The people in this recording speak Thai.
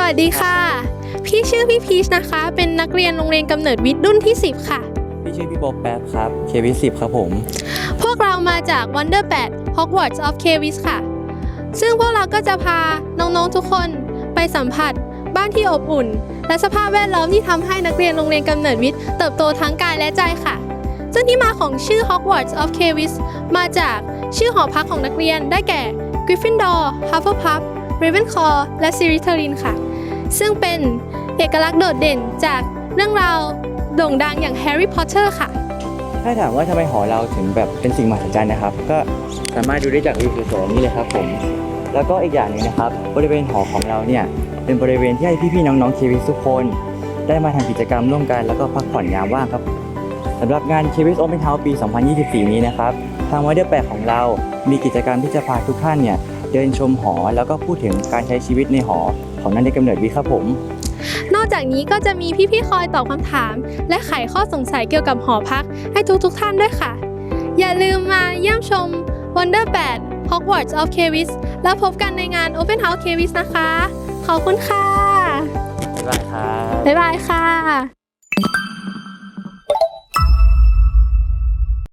วัสดีค่ะ พี่ชื่อพี่พีชนะคะ เป็นนักเรียนโรงเรียนกำเนิดวิทย์รุ่นที่ 10 ค่ะ พี่ชื่อพี่โบแป๊บครับ เควิสิบครับผม พวกเรามาจาก Wonder 8 Hogwarts of k w i s ค่ะ ซึ่งพวกเราก็จะพาน้องๆทุกคนไปสัมผัส บ้านที่อบอุ่น และสภาพแวดล้อมที่ทำให้นักเรียนโรงเรียนกำเนิดวิทย์เติบโตทั้งกายและใจค่ะ ซึ่งที่มาของชื่อ Hogwarts of k w i s มาจากชื่อหอพักของนักเรียนได้แก่ Gryffindor Hufflepuff Ravenclaw และ Slytherin ค่ะ ซึ่งเป็นเอกลักษณ์โดดเด่นจากเรื่องราวโด่งดังอย่าง Harry Potter ค่ะ ถ้าถามว่าทำไมหอเราถึงแบบเป็นสิ่งมหัศจรรย์นะครับ ก็สามารถดูได้จากวิวสวยๆนี้เลยครับผม แล้วก็อีกอย่างหนึงนะครับ บริเวณหอของเราเนี่ยเป็นบริเวณที่ให้พี่ๆน้องๆเควิสทุกคน ได้มาทำกิจกรรมร่วมกันแล้วก็พักผ่อนยามว่างครับสำหรับงานเควิสโอเพนเฮาส์ปี 2024 นี้นะครับ ทางวัดเดอร์แปของเรา มีกิจกรรมที่จะพาทุกท่านเนี่ย เดินชมหอ แล้วก็พูดถึงการใช้ชีวิตในหอ ของนักเรียนกำเนิดวิทย์ครับผม นอกจากนี้ก็จะมีพี่ๆคอยตอบคำถาม และไขข้อสงสัยเกี่ยวกับหอพัก ให้ทุกๆท่านด้วยค่ะ อย่าลืมมาเยี่ยมชม Wonder 8 Hogwarts of k w i s แล้วพบกันในงาน Open House k w i s นะคะ ขอบคุณค่ะ บ๊ายบายครับ บ๊ายบายค่ะ